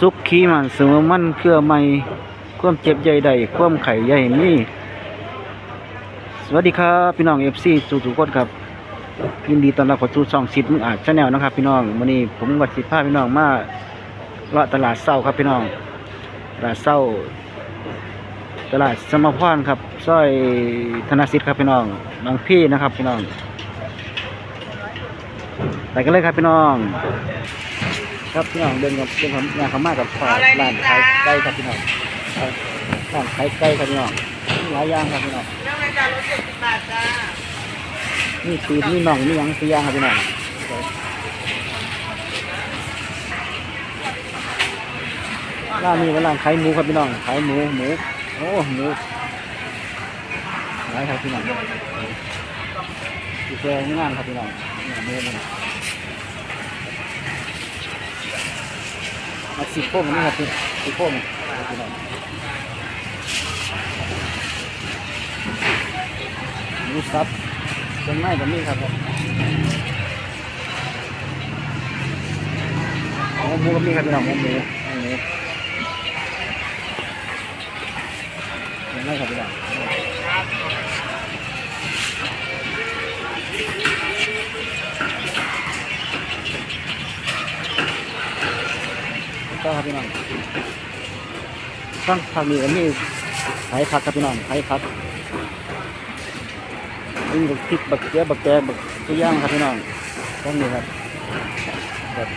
สุขขีมันเสมอมันเครือไม่ความเจ็บใหญ่ใดความไข่ใหญ่มีสวัสดีครับ พี่น้อง FC ทุกทุกๆคนครับยินดีต้อนรับเข้าสู่ช่องสิทธิ์มึงอาจชาแนลนะครับ พี่น้องวันนี้ผมวัดสิพาพี่น้องมาเลาะตลาดเศร้าครับพี่น้องตลาดเศร้า ตลาดสมพรครับซอยธนสิทธิ์ครับพี่น้องบางพี่นะครับ พี่น้องไปกันเลยครับพี่น้อง ครับพี่น้องเดินกับเดินกับงานเขามากกับขอร้านขายไก่ครับพี่น้องครับร้านขายไก่ครับพี่น้องมีหลายอย่างครับพี่น้องเรื่องรายการรถเจ็ดสิบบาทจ้ามีตีนมีน่องมีหยังสี่อย่างครับพี่น้องร้านนี้เป็นร้านขายหมูครับพี่น้องขายหมูหมูโอ้หมูหลายครับพี่น้องดีแกงงานครับพี่น้องเนี่ยหมูมั นมาสิบโป้งนี่ครับพี่สิบโป้งพี่น้องหมูสับเครื่องในแบนี้ครับผมหมูหมูแบนี้ครับพี่น้องหมูหมูหมูเครื่ครับพี่น้อง ก็ครับพี่น้องตั้งผักนี่ก็มีขายผักครับพี่น้องขายผักนี่บักพริกบักเกลือบักแกงบักตัวอย่างครับพี่น้องต้องนี่ครับแบบ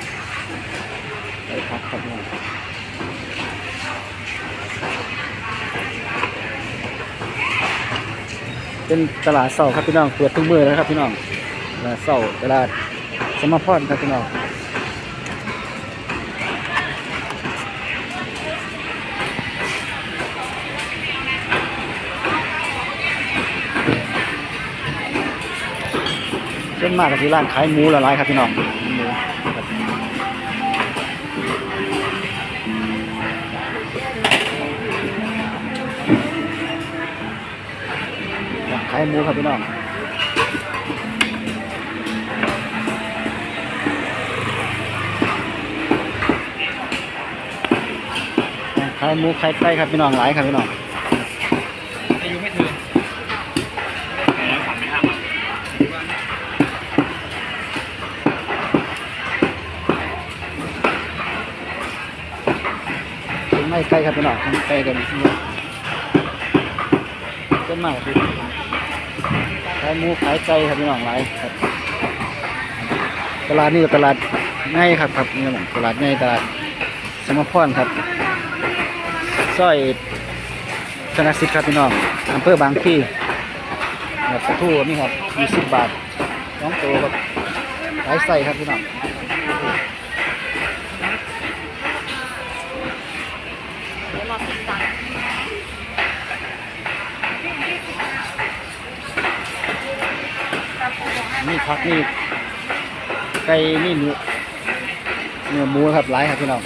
ใส่ผักครับพี่น้องเป็นตลาดเสาครับพี่น้องเปิดทุกมือเลยครับพี่น้องตลาดเสาตลาดสมพรครับพี่น้อง เป็นมากกับที่ร้านขายหมูละลายครับพี่น้องขายหมูครับพี่น้องขายหมูขายไก่ครับพี่น้องหลายครับพี่น้อง อายุไม่ถึง เป็นไม่ไก่ ครับพี่น้องไก่กันเป็นมากครับพี่ขายหมูขายไก่ครับพี่น้องหลายครับ ตลาดนี่ก็ตลาดง่ายครับครับนี่แหละตลาดง่ายตลาดสมพรครับซอยธนสิทธิ์ครับพี่น้องอำเภอบางพี่แบบกระทู้นี่ครับยี่สิบบาทน้องโตครับขายใส่ครับพี่น้อง นี่พักนี่ไก่นี่เนื้อเนื้อหมูครับหลายครับพี่น้อง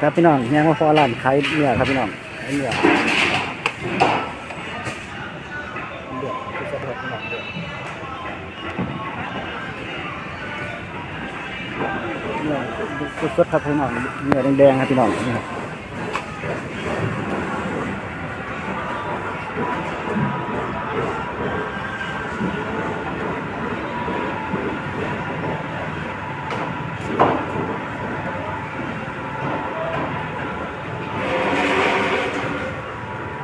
ครับพี่น้องยังมาพอร้านขายเนื้อครับพี่น้องขายเนื้อเดือด คือสะดวกพี่น้องเดือดเนื้อสดครับพี่น้องเนื้อแดงๆครับพี่น้องนี่ครับ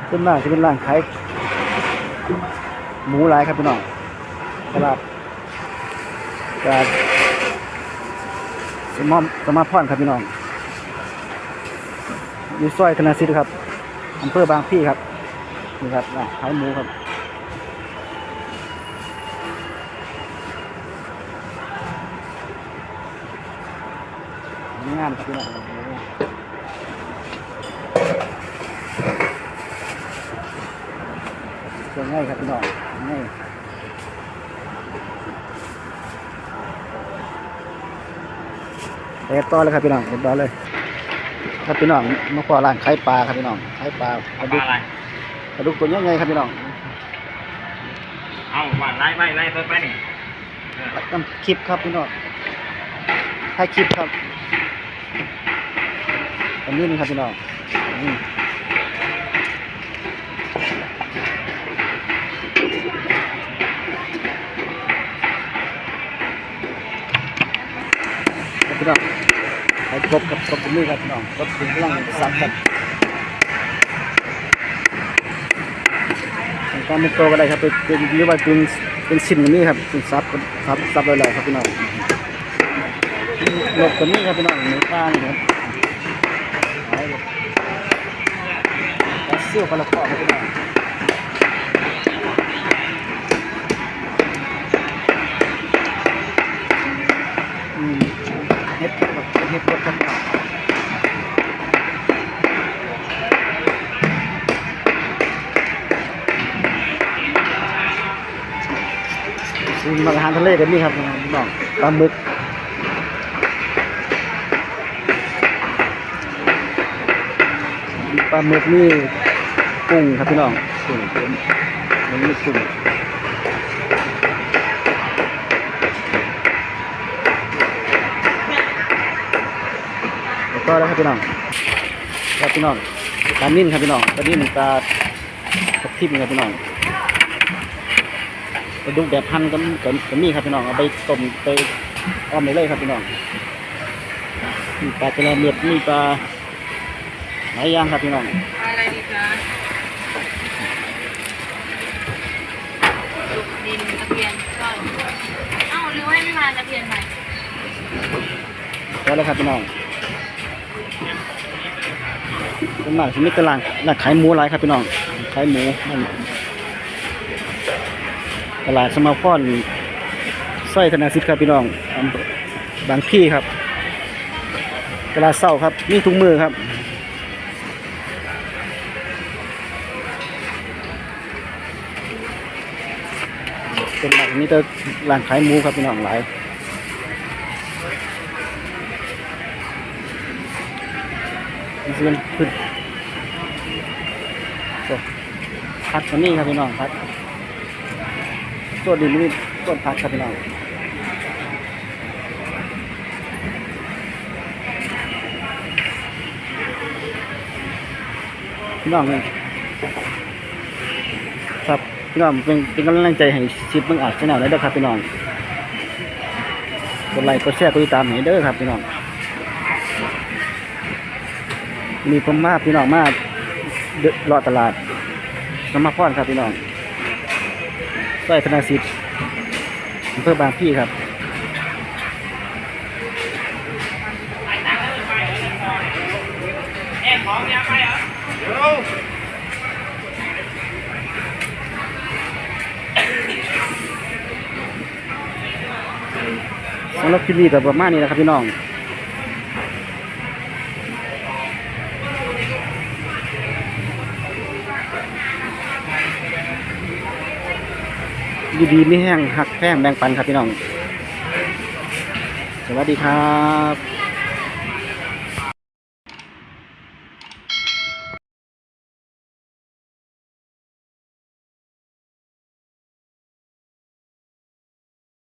ขึ้นมากจะเป็นร้านขาย หมูหลายครับพี่น้องตลาดตลาดสมอมสมาพรครับพี่น้องอยู่ซอยธนาซิตครับอำเภอบางพี่ครับนี่ครับขายหมูครับงามครับพี่น้องเชื่อง่ายครับพี่น้อง ง่ายไปต่อเลยครับพี่น้องไปต่อเลยครับพี่น้องมาขอร้านขายปลาครับพี่น้องขายปลาปลาดุกอะไรปลาดุกตัวใหญ่ๆครับพี่น้องเอาว่าไล่ไปไล่ไปไปนี่ทำคลิปครับพี่น้องถ่ายคลิปครับอันนี้นะครับพี่น้อง พี่น้องให้ครบกับครบตรงนี้ครับพี่น้องครบถึงกำลังสับครับการเป็นตัวก็ได้ครับเป็นเป็นหรือว่าเป็นเป็นชิ้นแบบนี้ครับเป็นซับซับซับเลยครับพี่น้องหลบตัวนี้ครับพี่น้องหนูข้างครับหายเลยแล้วเสื้อพละข้อครับพี่น้อง เฮ็ดครับเฮ็ดรถครับพี่น้องซึ่งมาอาหารทะเลกันนี่ครับพี่น้องปลาหมึกปลาหมึกนี่กุ้งครับพี่น้องกุ้งเป็นมันนี่กุ้งแล้ว ก็แล้วครับพี่น้องครับพี่น้องปลานิ่นครับพี่น้องปลานิ่นปลาทับทิมครับพี่น้องปลาดุกแบบพันก็มีก็ก็มีครับพี่น้องเอาไปต้มไปอ้อมได้เลยครับพี่น้องมีปลากระเม็ดมีปลาหลายอย่างครับพี่น้องอะไรดีจ๊ะลูกดินตะเพียนก็เอ้าหรือว่าให้ไม่มาตะเพียนใหม่แล้วเลยครับพี่น้อง เป็นมากที่มีตลาดร้านขายหมูหลายครับพี่น้องขายหมูตลาดสมาพรสร้อยธนาสิทธิ์ครับพี่น้องบางพี่ครับตลาดเศร้าครับมีทุกมือครับเป็นหลักนี้จะร้านขายหมูครับพี่น้องหลาย มันจะเป็นพืชพัดตัวนี้ครับพี่น้องพัดตัวดินนี่ต้นพัดครับพี่น้องพี่น้องเลยครับพี่น้องเป็นเป็นกำลังใจให้ชิปมึงอาจชแนลได้เด้อครับพี่น้องกดไลค์กดแชร์กดติดตามให้เด้อครับพี่น้อง มีผมมาพี่น้องมาเดอะเลาะตลาดน้ำมาพอนครับพี่น้องซอยธนาสิทธิ์อำเภอบางพี่ครับแอบของยังไปเหรอเดี๋ยวสำหรับคลิปนี้กับประมาณนี้นะครับพี่น้อง ดีดีไม่แห้งหักแพงแบ่งปันครับพี่น้อง สวัสดีครับ